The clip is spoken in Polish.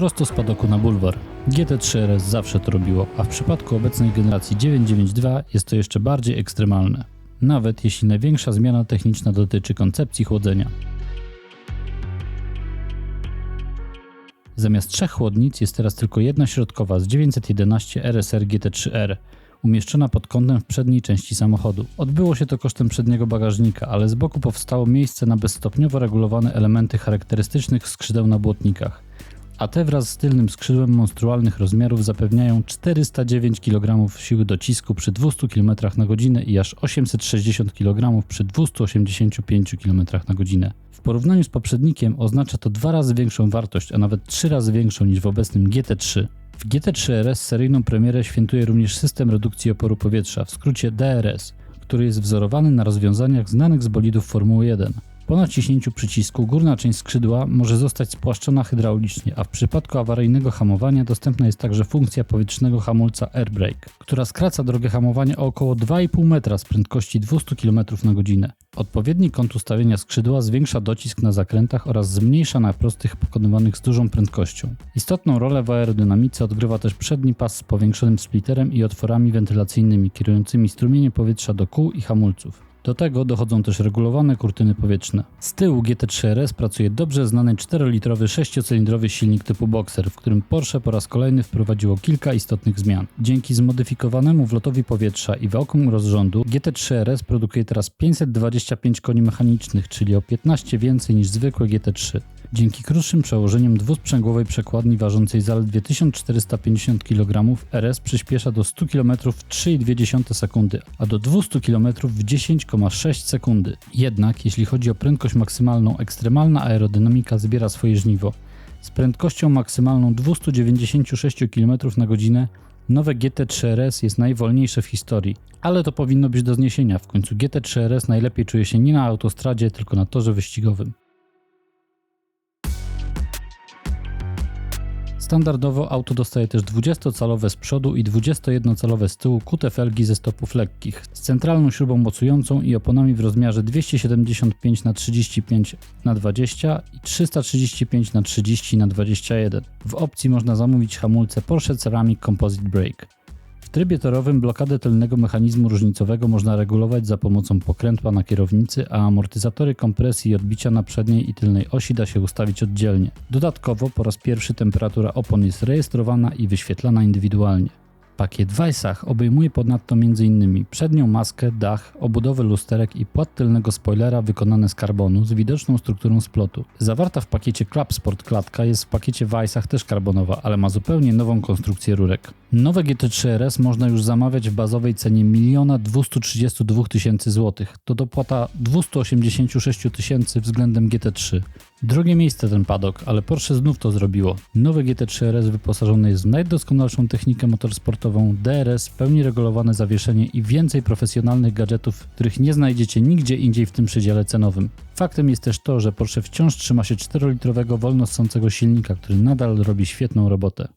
prosto z padoku na bulwar. GT3 RS zawsze to robiło, a w przypadku obecnej generacji 992 jest to jeszcze bardziej ekstremalne. Nawet jeśli największa zmiana techniczna dotyczy koncepcji chłodzenia. Zamiast trzech chłodnic jest teraz tylko jedna środkowa z 911 RSR GT3R, umieszczona pod kątem w przedniej części samochodu. Odbyło się to kosztem przedniego bagażnika, ale z boku powstało miejsce na bezstopniowo regulowane elementy charakterystycznych skrzydeł na błotnikach. A te wraz z tylnym skrzydłem monstrualnych rozmiarów zapewniają 409 kg siły docisku przy 200 km na godzinę i aż 860 kg przy 285 km na godzinę. W porównaniu z poprzednikiem oznacza to dwa razy większą wartość, a nawet trzy razy większą niż w obecnym GT3. W GT3 RS seryjną premierę świętuje również system redukcji oporu powietrza, w skrócie DRS, który jest wzorowany na rozwiązaniach znanych z bolidów Formuły 1. Po naciśnięciu przycisku górna część skrzydła może zostać spłaszczona hydraulicznie, a w przypadku awaryjnego hamowania dostępna jest także funkcja powietrznego hamulca Airbrake, która skraca drogę hamowania o około 2,5 metra z prędkości 200 km na godzinę. Odpowiedni kąt ustawienia skrzydła zwiększa docisk na zakrętach oraz zmniejsza na prostych pokonywanych z dużą prędkością. Istotną rolę w aerodynamice odgrywa też przedni pas z powiększonym splitterem i otworami wentylacyjnymi kierującymi strumienie powietrza do kół i hamulców. Do tego dochodzą też regulowane kurtyny powietrzne. Z tyłu GT3 RS pracuje dobrze znany 4-litrowy 6-cylindrowy silnik typu Boxer, w którym Porsche po raz kolejny wprowadziło kilka istotnych zmian. Dzięki zmodyfikowanemu wlotowi powietrza i wałkom rozrządu GT3 RS produkuje teraz 525 koni mechanicznych, czyli o 15 więcej niż zwykłe GT3. Dzięki krótszym przełożeniom dwusprzęgłowej przekładni ważącej zaledwie 1450 kg RS przyspiesza do 100 km w 3,2 sekundy, a do 200 km w 10,6 sekundy. Jednak jeśli chodzi o prędkość maksymalną, ekstremalna aerodynamika zbiera swoje żniwo. Z prędkością maksymalną 296 km na godzinę nowe GT3 RS jest najwolniejsze w historii. Ale to powinno być do zniesienia, w końcu GT3 RS najlepiej czuje się nie na autostradzie, tylko na torze wyścigowym. Standardowo auto dostaje też 20-calowe z przodu i 21-calowe z tyłu kute felgi ze stopów lekkich, z centralną śrubą mocującą i oponami w rozmiarze 275 na 35 na 20 i 335 na 30 na 21. W opcji można zamówić hamulce Porsche Ceramic Composite Brake. Trybie torowym blokadę tylnego mechanizmu różnicowego można regulować za pomocą pokrętła na kierownicy, a amortyzatory kompresji i odbicia na przedniej i tylnej osi da się ustawić oddzielnie. Dodatkowo po raz pierwszy temperatura opon jest rejestrowana i wyświetlana indywidualnie. Pakiet Weissach obejmuje ponadto m.in. przednią maskę, dach, obudowę lusterek i płat tylnego spoilera wykonane z karbonu z widoczną strukturą splotu. Zawarta w pakiecie Club Sport klatka jest w pakiecie Weissach też karbonowa, ale ma zupełnie nową konstrukcję rurek. Nowe GT3 RS można już zamawiać w bazowej cenie 1 232 tysięcy złotych. To dopłata 286 tysięcy względem GT3. Drogie miejsce ten padok, ale Porsche znów to zrobiło. Nowe GT3 RS wyposażone jest w najdoskonalszą technikę motorsportową, DRS, pełni regulowane zawieszenie i więcej profesjonalnych gadżetów, których nie znajdziecie nigdzie indziej w tym przedziale cenowym. Faktem jest też to, że Porsche wciąż trzyma się 4-litrowego wolno silnika, który nadal robi świetną robotę.